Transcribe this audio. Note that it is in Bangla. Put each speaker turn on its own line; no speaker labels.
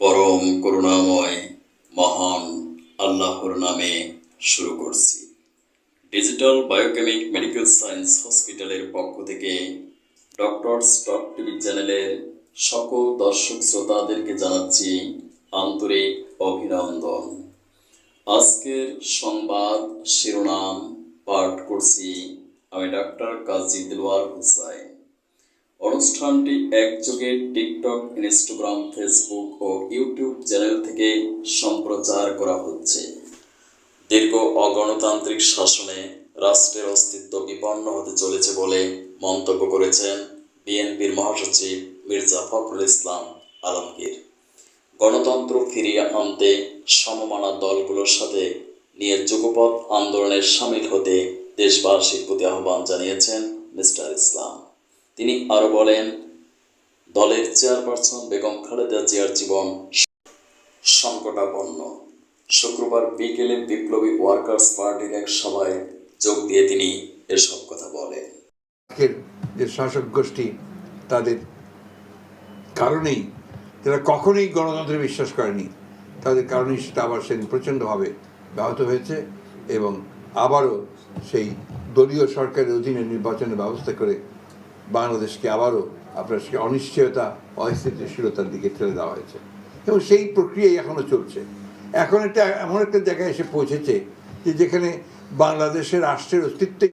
পরম করুণাময়, মহান আল্লাহর নামে শুরু করছি। ডিজিটাল বায়োকেমিক মেডিকেল সায়েন্স হসপিটালের পক্ষ থেকে ডক্টর স্টক টিভি চ্যানেলের সকল দর্শক শ্রোতাদেরকে জানাচ্ছি আন্তরিক অভিনন্দন। আজকের সংবাদ শিরোনাম পাঠ করছি আমি ডাক্তার কাজী দিলওয়ার হুসাইন অনুষ্ঠানটি একযোগে টিকটক, ইনস্টাগ্রাম, ফেসবুক ও ইউটিউব চ্যানেল থেকে সম্প্রচার করা হচ্ছে। দীর্ঘ অগণতান্ত্রিক শাসনে রাষ্ট্রের অস্তিত্ব বিপন্ন হতে চলেছে বলে মন্তব্য করেছেন বিএনপির মহাসচিব মির্জা ফখরুল ইসলাম আলমগীর। গণতন্ত্র ফিরিয়ে আনতে সমমানা দলগুলোর সাথে নিয়ে যুগপৎ আন্দোলনে সামিল হতে দেশবাসীর প্রতি আহ্বান জানিয়েছেন মিস্টার ইসলাম। তিনি আরও বলেন, দলের চেয়ারপারসন বেগম খালেদা জিয়ার জীবন সংকটাপন্ন। শুক্রবার বিকেলে বিপ্লবী ওয়ার্কার্স পার্টির এক সভায় যোগ দিয়ে তিনি এসব কথা বলেন।
যে শাসক গোষ্ঠী তাদের কারণেই যারা কখনোই গণতন্ত্রে বিশ্বাস করেনি, তাদের কারণেই সেটা আবার সেদিন প্রচণ্ডভাবে ব্যাহত হয়েছে এবং আবারও সেই দলীয় সরকারের অধীনে নির্বাচনের ব্যবস্থা করে বাংলাদেশকে আবারও আপনার সে অনিশ্চয়তা, অস্থিতিশীলতার দিকে ঠেলে দেওয়া হয়েছে। এবং সেই প্রক্রিয়াই এখনও চলছে। এখন একটা, এমন একটা জায়গায় এসে পৌঁছেছে যে যেখানে বাংলাদেশের রাষ্ট্রের অস্তিত্ব